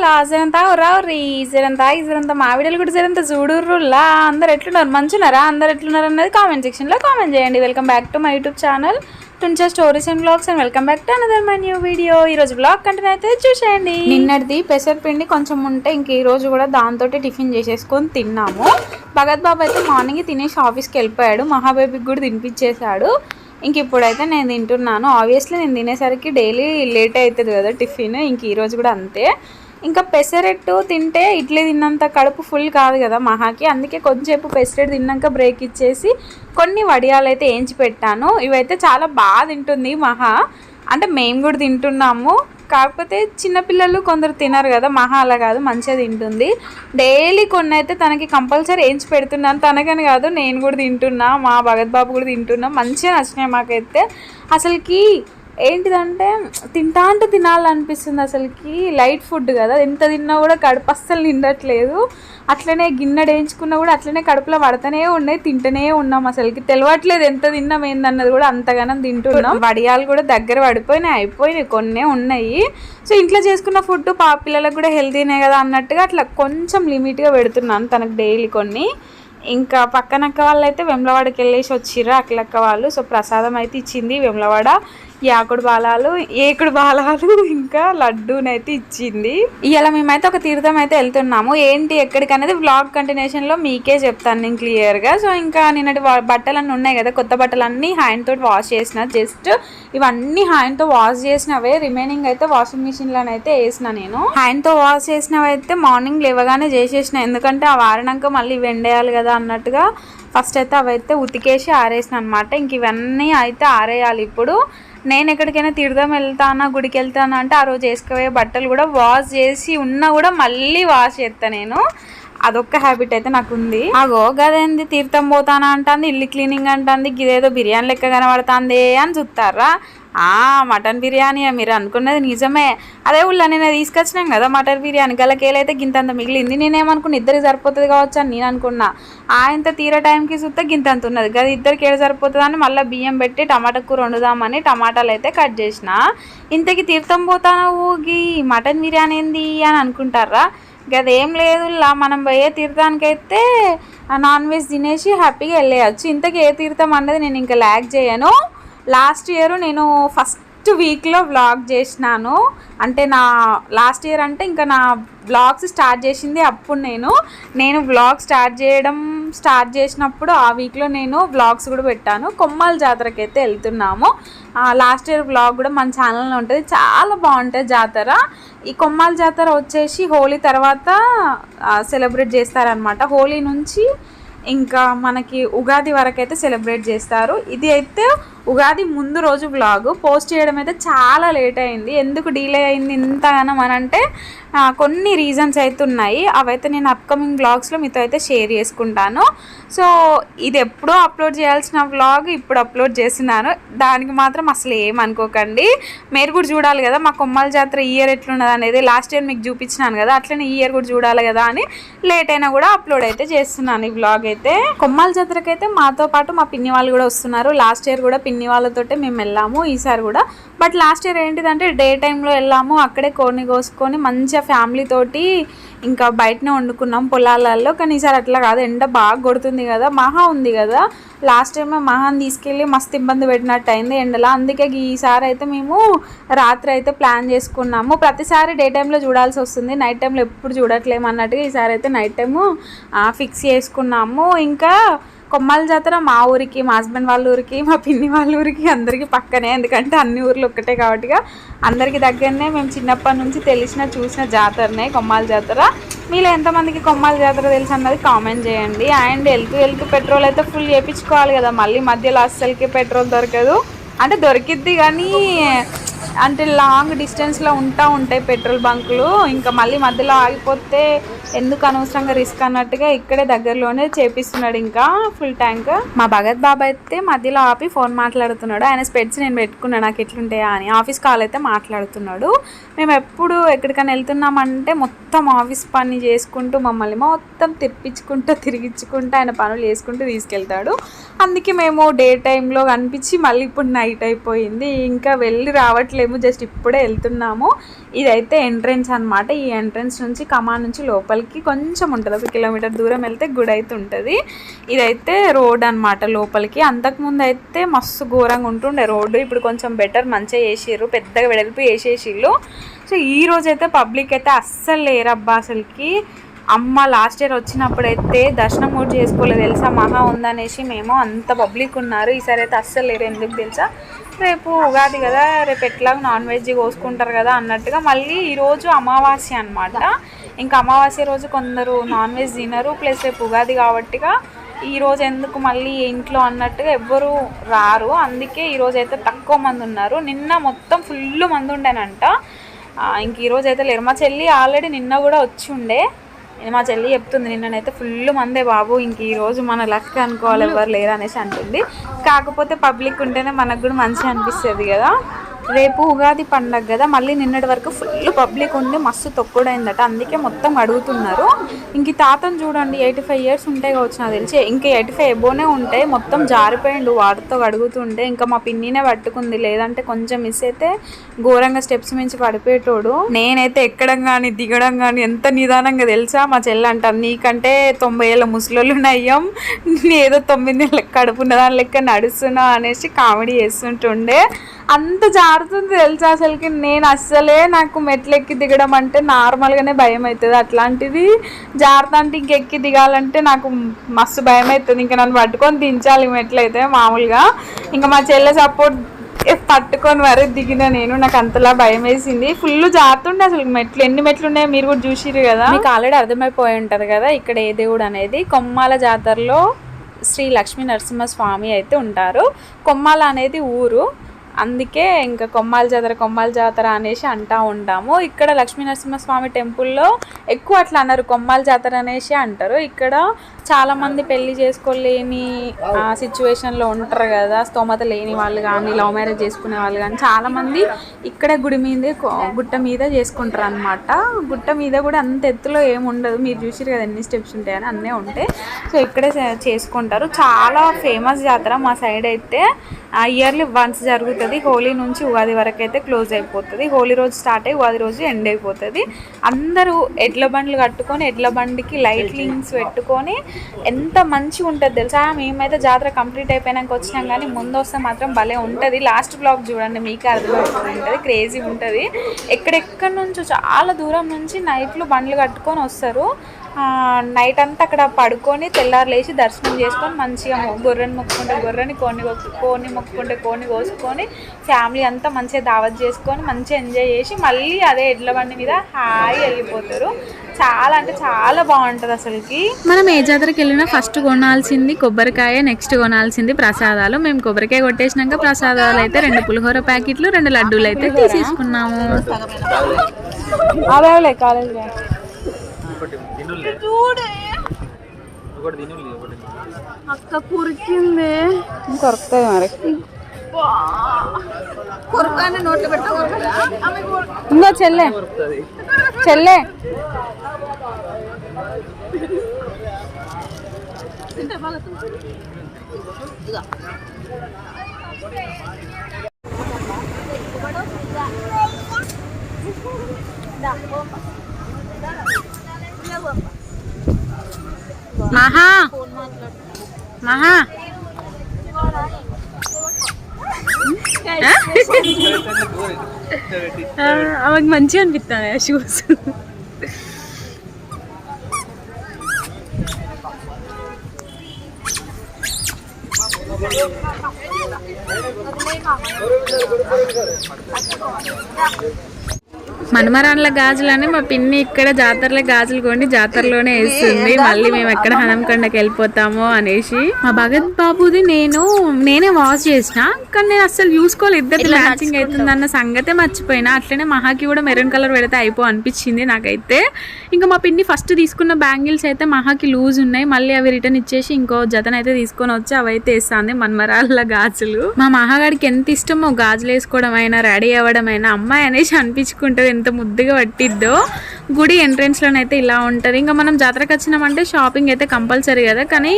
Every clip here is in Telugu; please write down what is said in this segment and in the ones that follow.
లా జరంతా రావురి జరంతా ఈ జరంతా మా వీడియోలు కూడా జరంతా చూడుర్రులా అందరు ఎట్లున్నారు? మంచున్నారా అందరు ఎట్లున్నారు అన్నది కామెంట్ సెక్షన్లో కామెంట్ చేయండి. Welcome back to my YouTube channel టుంచా stories and blogs and welcome back to another my new video ఈ రోజు బ్లాగ్ కంటెంట్ అయితే చూసేయండి. నిన్నటిది పెసరపిండి కొంచెం ఉంటే ఇంక ఈ రోజు కూడా దాంతో టిఫిన్ చేసేసుకొని తిన్నాము. భగత్ బాబు అయితే మార్నింగ్ తినేసి ఆఫీస్కి వెళ్ళిపోయాడు. మహాబేబీకి కూడా తినిపించేశాడు. ఇంక ఇప్పుడైతే నేను తింటున్నాను. ఆబ్వియస్లీ నేను తినేసరికి డైలీ లేట్ అవుతుంది కదా టిఫిన్. ఇంక ఈరోజు కూడా అంతే. ఇంకా పెసరెట్టు తింటే ఇడ్లీ తిన్నంత కడుపు ఫుల్ కాదు కదా మహాకి. అందుకే కొంచెంసేపు పెసరెట్ తిన్నాక బ్రేక్ ఇచ్చేసి కొన్ని వడియాలు అయితే వేయించి పెట్టాను. ఇవైతే చాలా బాగా తింటుంది మహా. అంటే మేము కూడా తింటున్నాము. కాకపోతే చిన్నపిల్లలు కొందరు తినరు కదా మహా అలా కాదు మంచిగా తింటుంది. డైలీ కొన్ని అయితే తనకి కంపల్సరీ వేయించి పెడుతున్నాను. తనకని కాదు నేను కూడా తింటున్నా మా భగత్ బాబు కూడా తింటున్నా. మంచిగా నచ్చినాయి మాకైతే. అసలుకి ఏంటిదంటే తింటా అంటే తినాలనిపిస్తుంది అసలుకి. లైట్ ఫుడ్ కదా. ఎంత తిన్నా కూడా కడుపు అస్సలు నిండట్లేదు. అట్లనే గిన్నె వేయించుకున్నా కూడా అట్లనే కడుపులో పడతానే ఉన్నాయి తింటూనే ఉన్నాం అసలుకి. తెలియట్లేదు ఎంత తిన్నాం ఏందన్నది కూడా అంతగానం తింటున్నాం. వడియాలు కూడా దగ్గర పడిపోయినాయి అయిపోయినాయి కొన్నే ఉన్నాయి. సో ఇంట్లో చేసుకున్న ఫుడ్ పా పిల్లలకు కూడా హెల్తీనే కదా అన్నట్టుగా అట్లా కొంచెం లిమిట్గా పెడుతున్నాను తనకు డైలీ కొన్ని. ఇంకా పక్కనక్క వాళ్ళు అయితే వెమ్లవాడకి వెళ్ళేసి వచ్చిర్రు అక్కలక్క వాళ్ళు. సో ప్రసాదం అయితే ఇచ్చింది వెమ్లవాడ. యాకుడు బాలాలు ఏకుడు బాలాలు ఇంకా లడ్డూనైతే ఇచ్చింది. ఇలా మేమైతే ఒక తీర్థం అయితే వెళ్తున్నాము. ఏంటి ఎక్కడికనేది బ్లాగ్ వ్లాగ్ కంటిన్యూషన్లో మీకే చెప్తాను నేను క్లియర్గా సో ఇంకా నిన్నటి బట్టలన్నీ ఉన్నాయి కదా కొత్త బట్టలు అన్నీ హ్యాండ్ తోటి వాష్ చేసిన. జస్ట్ ఇవన్నీ హ్యాండ్తో వాష్ చేసినవే. రిమైనింగ్ అయితే వాషింగ్ మిషన్ లోనైతే వేసిన నేను. హ్యాండ్తో వాష్ చేసినవి అయితే మార్నింగ్ లేవగానే చేసేసిన. ఎందుకంటే ఆ వారినాక మళ్ళీ వెండేయాలి కదా అన్నట్టుగా ఫస్ట్ అయితే అవైతే ఉతికేసి ఆరేసిన అనమాట ఇంక ఇవన్నీ అయితే ఆరేయాలి ఇప్పుడు. నేను ఎక్కడికైనా తీర్థం వెళ్తానా గుడికి వెళ్తానా అంటే ఆ రోజు వేసుకోవే బట్టలు కూడా వాష్ చేసి ఉన్నా కూడా మళ్ళీ వాష్ చేస్తాను నేను. అదొక్క హ్యాబిట్ అయితే నాకు ఉంది అగో గదేంది తీర్థం పోతానా అంటుంది ఇల్లు క్లీనింగ్ అంటుంది ఇదేదో బిర్యానీ లెక్క కనబడుతుంది అని చూస్తారా మటన్ బిర్యానీ మీరు అనుకున్నది నిజమే. అదే ఊళ్ళో నేను తీసుకొచ్చినాం కదా మటన్ బిర్యానీ. గలకేలైతే గింతంత మిగిలింది. నేనేమనుకున్నా ఇద్దరికి సరిపోతుంది కావచ్చు అని నేను అనుకున్నా. ఆయంత తీర టైంకి చూస్తే గింతంత ఉన్నది. కదా ఇద్దరికి ఏడు సరిపోతుంది అని మళ్ళీ బియ్యం పెట్టి టమాటా కూర వండుదామని టమాటాలు అయితే కట్ చేసిన. ఇంతకి తీర్థం పోతాను గీ మటన్ బిర్యానీ ఏంది అని అనుకుంటారా? గదేం లేదులా మనం పోయే తీర్థానికైతే నాన్ వెజ్ తినేసి హ్యాపీగా వెళ్ళేయచ్చు. ఇంతకీ ఏ తీర్థం అన్నది నేను ఇంకా ల్యాక్ చేయను. లాస్ట్ ఇయర్ నేను ఫస్ట్ వీక్లో వ్లాగ్ చేసినాను. అంటే నా లాస్ట్ ఇయర్ అంటే ఇంకా నా వ్లాగ్స్ స్టార్ట్ చేసింది అప్పుడు నేను. నేను వ్లాగ్ స్టార్ట్ చేయడం స్టార్ట్ చేసినప్పుడు ఆ వీక్లో నేను వ్లాగ్స్ కూడా పెట్టాను. కొమ్మల జాతరకి అయితే వెళ్తున్నాము లాస్ట్ ఇయర్ వ్లాగ్ కూడా మన ఛానల్లో ఉంటుంది. చాలా బాగుంటుంది జాతర. ఈ కొమ్మాల జాతర వచ్చేసి హోలీ తర్వాత సెలబ్రేట్ చేస్తారనమాట హోలీ నుంచి ఇంకా మనకి ఉగాది వరకు అయితే సెలబ్రేట్ చేస్తారు. ఇది అయితే ఉగాది ముందు రోజు వ్లాగ్ పోస్ట్ చేయడం అయితే చాలా లేట్ అయింది. ఎందుకు డిలే అయింది ఇంతగానం అని అంటే కొన్ని రీజన్స్ అయితే ఉన్నాయి. అవైతే నేను అప్కమింగ్ వ్లాగ్స్లో మీతో అయితే షేర్ చేసుకుంటాను. సో ఇది ఎప్పుడో అప్లోడ్ చేయాల్సిన వ్లాగ్ ఇప్పుడు అప్లోడ్ చేస్తున్నాను. దానికి మాత్రం అసలు ఏమనుకోకండి మీరు కూడా చూడాలి కదా మా కొమ్మల జాతర ఇయర్ ఎట్లున్నది అనేది. లాస్ట్ ఇయర్ మీకు చూపించినాను కదా అట్లనే ఈ ఇయర్ కూడా చూడాలి కదా అని లేట్ అయినా కూడా అప్లోడ్ అయితే చేస్తున్నాను ఈ వ్లాగ్ అయితే. కొమ్మల జాతరకైతే అయితే మాతో పాటు మా పిన్ని వాళ్ళు కూడా వస్తున్నారు. లాస్ట్ ఇయర్ కూడా పిన్ని వాళ్ళతోటే మేము వెళ్ళాము ఈసారి కూడా. బట్ లాస్ట్ ఇయర్ ఏంటిదంటే డే టైంలో వెళ్ళాము అక్కడే కోడిని కోసుకొని మంచిగా ఫ్యామిలీతోటి ఇంకా బయటనే వండుకున్నాం పొలాలలో కానీ ఈసారి అట్లా కాదు ఎండ బాగా కొడుతుంది కదా మహా ఉంది కదా. లాస్ట్ టైం మహాని తీసుకెళ్ళి మస్తు ఇబ్బంది పెట్టినట్టు అయింది ఎండలో. అందుకే ఈసారి అయితే మేము రాత్రి అయితే ప్లాన్ చేసుకున్నాము. ప్రతిసారి డే టైంలో చూడాల్సి వస్తుంది. నైట్ టైంలో ఎప్పుడు చూడట్లేము అన్నట్టుగా ఈసారి అయితే నైట్ టైము ఫిక్స్ చేసుకున్నాము. ఇంకా కొమ్మాల జాతర మా ఊరికి మా హస్బెండ్ వాళ్ళ ఊరికి మా పిన్ని వాళ్ళ ఊరికి అందరికీ పక్కనే. ఎందుకంటే అన్ని ఊర్లు ఒక్కటే కాబట్టిగా అందరికి దగ్గరనే మేము చిన్నప్పటి నుంచి తెలిసిన చూసిన జాతరనే కొమ్మాల జాతర. మీలో ఎంతమందికి కొమ్మాల జాతర తెలుసు అన్నది కామెంట్ చేయండి. అండ్ వెళ్తూ వెళ్తూ పెట్రోల్ అయితే ఫుల్ చేయించుకోవాలి కదా. మళ్ళీ మధ్యలో అస్సలకి పెట్రోల్ దొరకదు. అంటే దొరికిద్ది కానీ అంటే లాంగ్ డిస్టెన్స్లో ఉంటా ఉంటాయి పెట్రోల్ బంకులు. ఇంకా మళ్ళీ మధ్యలో ఆగిపోతే ఎందుకు అనవసరంగా రిస్క్ అన్నట్టుగా ఇక్కడే దగ్గరలోనే చేపిస్తున్నాడు ఇంకా ఫుల్ ట్యాంక్. మా భగత్ బాబా అయితే మధ్యలో ఆపి ఫోన్ మాట్లాడుతున్నాడు. ఆయన స్పెడ్స్ నేను పెట్టుకున్నాను నాకు ఎట్లుంటాయా అని. ఆఫీస్ కాల్ అయితే మాట్లాడుతున్నాడు. మేము ఎప్పుడు ఎక్కడికైనా వెళ్తున్నామంటే మొత్తం ఆఫీస్ పని చేసుకుంటూ మమ్మల్ని మొత్తం తెప్పించుకుంటూ తిరిగించుకుంటూ ఆయన పనులు చేసుకుంటూ తీసుకెళ్తాడు. అందుకే మేము డే టైంలో కనిపించి మళ్ళీ ఇప్పుడు నైట్ అయిపోయింది. ఇంకా వెళ్ళి రావట్లేదు. వెళ్ళట్లేము జస్ట్ ఇప్పుడే వెళ్తున్నాము. ఇదైతే ఎంట్రెన్స్ అనమాట ఈ ఎంట్రెన్స్ నుంచి కమా నుంచి లోపలికి కొంచెం ఉంటుంది. ఒక కిలోమీటర్ దూరం వెళ్తే గుడి అయితే ఉంటుంది. ఇదైతే రోడ్ అన్నమాట లోపలికి. అంతకుముందు అయితే మస్తు ఘోరంగా ఉంటుండే. రోడ్డు ఇప్పుడు కొంచెం బెటర్ మంచిగా చేసిర్రు. పెద్దగా వెడల్పు వేసేసిర్రు సో ఈ రోజు అయితే పబ్లిక్ అయితే అస్సలు లేరబ్బా అసలుకి. అమ్మ లాస్ట్ ఇయర్ వచ్చినప్పుడైతే దర్శనం కూడా చేసుకోలేదు. తెలుసా మహా ఉందనేసి మేము అంత పబ్లిక్ ఉన్నారు. ఈసారి అయితే అస్సలు లేరు. ఎందుకు తెలుసా? రేపు ఉగాది కదా రేపు ఎట్లాగో నాన్ వెజ్ కోసుకుంటారు కదా అన్నట్టుగా మళ్ళీ ఈరోజు అమావాస్య అన్నమాట. ఇంకా అమావాస్య రోజు కొందరు నాన్ వెజ్ తినరు ప్లస్ రేపు ఉగాది కాబట్టిగా ఈరోజు ఎందుకు మళ్ళీ ఇంట్లో అన్నట్టుగా ఎవ్వరు రారు. అందుకే ఈరోజు అయితే తక్కువ మంది ఉన్నారు. నిన్న మొత్తం ఫుల్ మంది ఉండేనంట. ఇంక ఈరోజు అయితే లేరు. మా చెల్లి ఆల్రెడీ నిన్న కూడా వచ్చి ఉండే. మా చెల్లి చెప్తుంది నిన్ననైతే ఫుల్ మందే బాబు ఇంక ఈరోజు మన లక్ అనుకోవాలి ఎవరు లేరు అనేసి అంటుంది. కాకపోతే పబ్లిక్ ఉంటేనే మనకు కూడా మంచిగా అనిపిస్తుంది కదా. రేపు ఉగాది పండగ కదా మళ్ళీ నిన్నటి వరకు ఫుల్ పబ్లిక్ ఉండి మస్తు తొక్కుడైందట. అందుకే మొత్తం అడుగుతున్నారు. ఇంక తాతను చూడండి ఎయిటీ ఫైవ్ ఇయర్స్ ఉంటాయి కావచ్చు నాకు తెలిసి. ఇంకా ఎయిటీ ఫైవ్ ఎబోనే ఉంటాయి మొత్తం జారిపోయిండు వాటితో అడుగుతుంటే. ఇంకా మా పిన్నినే పట్టుకుంది లేదంటే కొంచెం మిస్ అయితే ఘోరంగా స్టెప్స్ మించి పడిపోయేటోడు. నేనైతే ఎక్కడం కానీ దిగడం కానీ ఎంత నిదానంగా తెలుసా? మా చెల్లి అంటారు నీకంటే తొంభై ఏళ్ళ ముసలోళ్ళు నయ్యం. ఏదో తొమ్మిది నెలల కడుపున్న దాని లెక్క నడుస్తున్నా అనేసి కామెడీ చేస్తుంటుండే. అంత జారుతుంది తెలుసా అసలుకి. నేను అస్సలే నాకు మెట్లు ఎక్కి దిగడం అంటే నార్మల్గానే భయం అవుతుంది అట్లాంటిది జారుతా అంటే ఇంకెక్కి దిగాలంటే నాకు మస్తు భయం అవుతుంది ఇంకా నన్ను పట్టుకొని దించాలి మెట్లు అయితే మామూలుగా. ఇంకా మా చెల్లె సపోర్ట్ పట్టుకొని వరకు దిగిన నేను. నాకు అంతలా భయం వేసింది ఫుల్ జారుతుండే అసలు మెట్లు. ఎన్ని మెట్లు ఉన్నాయో మీరు కూడా చూసిరు కదా. మీకు ఆల్రెడీ అర్థమైపోయి ఉంటుంది కదా ఇక్కడ ఏ దేవుడు అనేది. కొమ్మాల జాతరలో శ్రీ లక్ష్మీ నరసింహ స్వామి అయితే ఉంటారు. కొమ్మాల అనేది ఊరు. అందుకే ఇంకా కొమ్మాల జాతర కొమ్మాల జాతర అనేసి అంటూ ఉంటాము. ఇక్కడ లక్ష్మీ నరసింహస్వామి టెంపుల్లో ఎక్కువ అట్లా అన్నారు కొమ్మాల జాతర అనేసి అంటారు. ఇక్కడ చాలామంది పెళ్ళి పెళ్ళి చేసుకోలేని సిచ్యువేషన్లో ఉంటారు కదా స్తోమత లేని వాళ్ళు కానీ లవ్ మ్యారేజ్ చేసుకునే వాళ్ళు కానీ చాలామంది ఇక్కడే గుడి మీదే గుట్ట మీద చేసుకుంటారు అనమాట గుట్ట మీద కూడా అంత ఎత్తులో ఏమి ఉండదు. మీరు చూసారు కదా ఎన్ని స్టెప్స్ ఉంటాయని అన్నీ ఉంటాయి. సో ఇక్కడే చేసుకుంటారు. చాలా ఫేమస్ జాతర మా సైడ్ అయితే ఇయర్లీ వన్స్ జరుగుతుంది. హోలీ నుంచి ఉగాది వరకు అయితే క్లోజ్ అయిపోతుంది. హోలీ రోజు స్టార్ట్ అయ్యి ఉగాది రోజు ఎండ్ అయిపోతుంది. అందరూ ఎడ్ల బండ్లు కట్టుకొని ఎడ్ల బండికి లైట్లింగ్స్ పెట్టుకొని ఎంత మంచిగా ఉంటుంది తెలుసా? మేమైతే జాతర కంప్లీట్ అయిపోయినాక వచ్చినాం కానీ ముందు వస్తే మాత్రం భలే ఉంటుంది. లాస్ట్ బ్లాగ్ చూడండి మీకు అర్థమవుతుంది. క్రేజీ ఉంటుంది. ఎక్కడెక్కడి నుంచో చాలా దూరం నుంచి నైట్లు బండ్లు కట్టుకొని వస్తారు. నైట్ అంతా అక్కడ పడుకొని తెల్లారు లేచి దర్శనం చేసుకొని మంచిగా గొర్రెని మొక్కుకుంటే గొర్రెని కోని కోని మొక్కుకుంటే కోని కోసుకొని ఫ్యామిలీ అంతా మంచిగా దావత్ చేసుకొని మంచిగా ఎంజాయ్ చేసి మళ్ళీ అదే ఎడ్ల బండి మీద హాయి వెళ్ళిపోతారు. చాలా అంటే చాలా బాగుంటుంది అసలుకి. మనం ఏ జాతరకి వెళ్ళినా ఫస్ట్ కొనాల్సింది కొబ్బరికాయ నెక్స్ట్ కొనాల్సింది ప్రసాదాలు. మేము కొబ్బరికాయ కొట్టేసినాక ప్రసాదాలు అయితే రెండు పులిహోర ప్యాకెట్లు రెండు లడ్డూలు అయితే తీసేసుకున్నాము. అదే కాలేజ్ ఒకటి తినులే ఒకటి తినులే ఒకటి అక్క కురికింది కొరుకుతుంది మరి ఇంకో చెల్లె దొరుకుతుంది చెల్లె మహా. మహా. ఆమెకు మంచిగా అనిపిస్తుంది ఆ షూస్ మనమరాన్ల గాజులని మా పిన్ని ఇక్కడ జాతరలో గాజులు కొండి జాతరలోనే వేస్తుంది మళ్ళీ మేము ఎక్కడ హనంకొండకి వెళ్ళిపోతామో అనేసి. మా భగత్ బాబుది నేను నేనే వాష్ చేసిన కానీ నేను అసలు చూసుకోలేదు ఇద్దరు మ్యాచింగ్ అవుతుంది అన్న సంగతే మర్చిపోయినా. అట్లనే మహాకి కూడా మెరూన్ కలర్ పెడితే అయిపో అనిపించింది నాకైతే. ఇంకా మా పిన్ని ఫస్ట్ తీసుకున్న బ్యాంగిల్స్ అయితే మహాకి లూజ్ ఉన్నాయి. మళ్ళీ అవి రిటర్న్ ఇచ్చేసి ఇంకో జతనైతే తీసుకొని వచ్చి అవైతే వేస్తుంది మన్మరాళ్ళ గాజులు. మా మహాగాడికి ఎంత ఇష్టమో గాజులు వేసుకోవడం అయినా రెడీ అవ్వడం అయినా అమ్మాయి అనేసి అనిపించుకుంటుంది. ఎంత ముద్దుగా పట్టిద్దో గుడి ఎంట్రెన్స్లోనైతే ఇలా ఉంటుంది. ఇంకా మనం జాతరకు వచ్చినామంటే షాపింగ్ అయితే కంపల్సరీ కదా. కానీ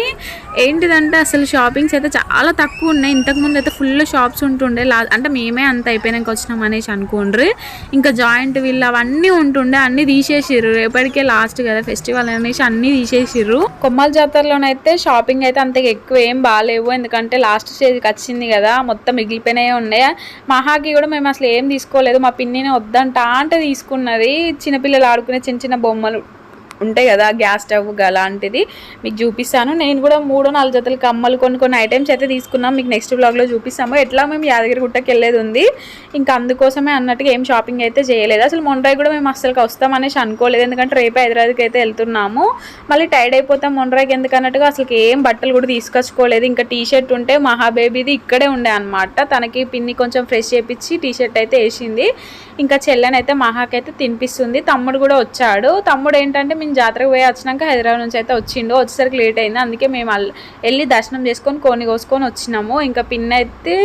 ఏంటిదంటే అసలు షాపింగ్స్ అయితే చాలా తక్కువ ఉన్నాయి. ఇంతకుముందు అయితే ఫుల్ షాప్స్ ఉంటుండే. లా అంటే మేమే అంత అయిపోయినాక వచ్చినాం అనేసి అనుకోండ్రి. ఇంకా జాయింట్ వీల్ అవన్నీ ఉంటుండే. అన్నీ తీసేసిర్రు. రేపటికే లాస్ట్ కదా ఫెస్టివల్ అనేసి అన్నీ తీసేసిర్రు. కొమ్మల జాతరలోనైతే షాపింగ్ అయితే అంత ఎక్కువ ఏం బాగాలేవు ఎందుకంటే లాస్ట్ స్టేజ్కి వచ్చింది కదా. మొత్తం మిగిలిపోయినాయి ఉన్నాయి మహాకి కూడా మేము అసలు ఏం తీసుకోలేదు. మా పిన్నిని వద్దంట అంటే తీసుకున్నది. చిన్నపిల్లలు ఆడుకునే చిన్న చిన్న బొమ్మలు. ఉంటాయి కదా గ్యాస్ స్టవ్ అలాంటిది. మీకు చూపిస్తాను. నేను కూడా మూడో నాలుగు జతలు కమ్మలు కొన్ని కొన్ని ఐటమ్స్ అయితే తీసుకున్నాం. మీకు నెక్స్ట్ బ్లాగ్లో చూపిస్తాము. ఎట్లా మేము యాదగిరి గుట్టకి వెళ్ళేది ఉంది. ఇంకా అందుకోసమే అన్నట్టుగా ఏం షాపింగ్ అయితే చేయలేదు. అసలు మొండ్రాయి కూడా మేము అసలు వస్తాం అనేసి అనుకోలేదు. ఎందుకంటే రేపు హైదరాబాద్కి అయితే వెళ్తున్నాము. మళ్ళీ టైర్డ్ అయిపోతాం మొండ్రాయికి ఎందుకన్నట్టుగా అసలు ఏం బట్టలు కూడా తీసుకొచ్చుకోలేదు. ఇంకా టీ షర్ట్ ఉంటే మహాబేబీది ఇక్కడే ఉండే అనమాట తనకి పిన్ని కొంచెం ఫ్రెష్ చేపించి టీ షర్ట్ అయితే వేసింది. ఇంకా చెల్లెనైతే మహాకైతే తినిపిస్తుంది. తమ్ముడు కూడా వచ్చాడు. తమ్ముడు ఏంటంటే మేము జాతరకు పోయి వచ్చినాక హైదరాబాద్ నుంచి అయితే వచ్చిండో. వచ్చేసరికి లేట్ అయింది. అందుకే మేము వెళ్ళి దర్శనం చేసుకొని కోని కోసుకొని వచ్చినాము. ఇంకా పిన్ అయితే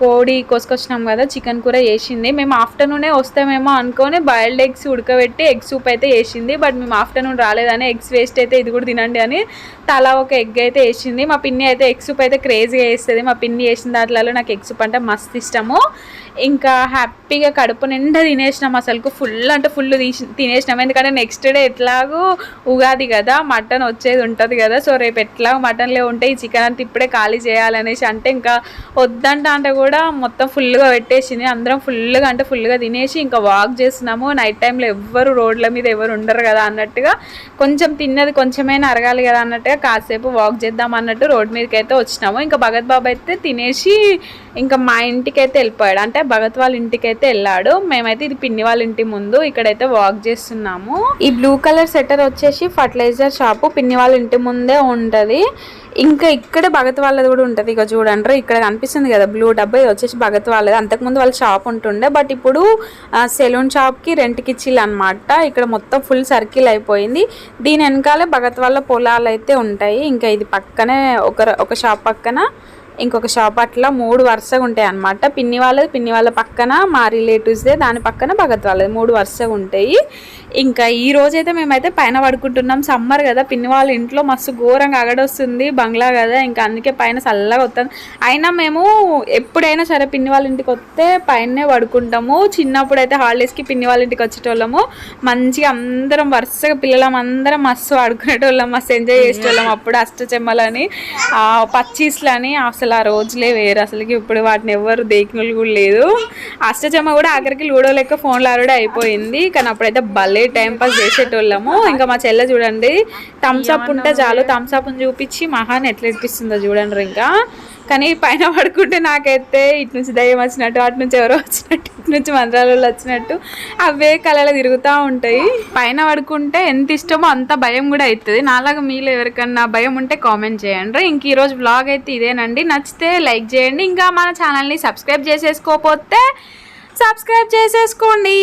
కోడి కోసుకొచ్చినాం కదా చికెన్ కూర చేసింది. మేము ఆఫ్టర్నూనే వస్తామేమో అనుకొని బాయిల్డ్ ఎగ్స్ ఉడకబెట్టి ఎగ్ సూప్ అయితే వేసింది బట్ మేము ఆఫ్టర్నూన్ రాలేదని ఎగ్స్ వేస్ట్ అయితే ఇది కూడా తినండి అని తలా ఒక ఎగ్ అయితే వేసింది. మా పిన్ని అయితే ఎగ్ సూప్ అయితే క్రేజీగా వేస్తుంది మా పిన్ని వేసిన దాంట్లో నాకు ఎగ్ సూప్ అంటే మస్తు ఇష్టము. ఇంకా హ్యాపీగా కడుపు నిండా తినేసినాం అసలుకు. ఫుల్ అంటే ఫుల్ తీసి తినేసినాం. ఎందుకంటే నెక్స్ట్ డే ఎట్లాగూ ఉగాది కదా మటన్ వచ్చేది ఉంటుంది కదా. సో రేపు ఎట్లాగో మటన్లే ఉంటే ఈ చికెన్ అంతా ఇప్పుడే ఖాళీ చేయాలనేసి అంటే ఇంకా వద్దంట అంటే కూడా మొత్తం ఫుల్గా పెట్టేసింది. అందరం ఫుల్గా అంటే ఫుల్గా తినేసి ఇంకా వాక్ చేస్తున్నాము. నైట్ టైంలో ఎవ్వరు రోడ్ల మీద ఎవరు ఉండరు కదా అన్నట్టుగా. కొంచెం తిన్నది కొంచెమైనా అరగాలి కదా అన్నట్టుగా కాసేపు వాక్ చేద్దాం అన్నట్టు రోడ్ మీదకి అయితే వచ్చినాము. ఇంకా భగత్ బాబు అయితే తినేసి ఇంకా మా ఇంటికి అయితే వెళ్ళిపోయాడు. అంటే భగత్ వాళ్ళ ఇంటికి అయితే వెళ్ళాడు. మేమైతే ఇది పిన్ని వాళ్ళ ఇంటి ముందు ఇక్కడైతే వాక్ చేస్తున్నాము. ఈ బ్లూ కలర్ సెటర్ వచ్చేసి ఫర్టిలైజర్ షాపు పిన్ని వాళ్ళ ఇంటి ముందే ఉంటుంది. ఇంకా ఇక్కడ భగత్ వాళ్ళది కూడా ఉంటుంది. ఇక చూడండి ఇక్కడ కనిపిస్తుంది కదా బ్లూ డబ్బా ఇది వచ్చేసి భగత్ వాళ్ళది. అంతకుముందు వాళ్ళ షాప్ ఉంటుండే బట్ ఇప్పుడు సెలూన్ షాప్కి రెంట్కి ఇచ్చిల్ అనమాట ఇక్కడ మొత్తం ఫుల్ సర్కిల్ అయిపోయింది. దీని వెనకాలే భగత్ వాళ్ళ పొలాలు అయితే ఉంటాయి. ఇంకా ఇది పక్కనే ఒక ఒక షాప్ పక్కన ఇంకొక షాప్ అట్లా మూడు వరుసగా ఉంటాయి అన్నమాట. పిన్ని వాళ్ళది పిన్ని వాళ్ళ పక్కన మా రిలేటివ్స్దే దాని పక్కన భగత్ వాళ్ళది. మూడు వరుసగా ఉంటాయి. ఇంకా ఈ రోజైతే మేమైతే పైన పడుకుంటున్నాం. సమ్మర్ కదా పిన్ని వాళ్ళ ఇంట్లో మస్తు ఘోరంగా అగడొస్తుంది బంగ్లా కదా ఇంకా అందుకే పైన చల్లగా వస్తుంది. అయినా మేము ఎప్పుడైనా సరే పిన్ని వాళ్ళ ఇంటికి వస్తే పైనే పడుకుంటాము. చిన్నప్పుడు అయితే హాలిడేస్కి పిన్ని వాళ్ళ ఇంటికి వచ్చేటోళ్ళము. మంచిగా అందరం వరుసగా పిల్లలం అందరం మస్తు ఆడుకునేటోళ్ళం మస్తు ఎంజాయ్ చేసేటోళ్ళం అప్పుడు అష్టచెమ్మలని ఆ పచ్చీస్లని అసలు ఆ రోజులే వేరు. అసలుకి ఇప్పుడు వాటిని ఎవరు దేకినలు కూడా లేదు. అష్టచెమ్మ కూడా ఆఖరికి లూడో లెక్క ఫోన్లో ఆడే అయిపోయింది. కానీ అప్పుడైతే భలే టైం పాస్ చేసేటోళ్ళము. ఇంకా మా చెల్లె చూడండి థమ్స్ అప్ ఉంటే చాలు థమ్స్ అప్ చూపించి మహాన్ ఎట్లా ఇప్పిస్తుందో చూడండి ఇంకా కానీ పైన పడుకుంటే నాకైతే ఇటు నుంచి దయ్యం వచ్చినట్టు అటు నుంచి ఎవరో వచ్చినట్టు ఇటు నుంచి మంత్రాలు వచ్చినట్టు అవే కళలు తిరుగుతూ ఉంటాయి. పైన పడుకుంటే ఎంత ఇష్టమో అంత భయం కూడా అవుతుంది. నాలాగా మీలో ఎవరికన్నా భయం ఉంటే కామెంట్ చేయండి. ఇంక ఈరోజు బ్లాగ్ అయితే ఇదేనండి. నచ్చితే లైక్ చేయండి. ఇంకా మన ఛానల్ని సబ్స్క్రైబ్ చేసేసుకోకపోతే సబ్స్క్రైబ్ చేసేసుకోండి.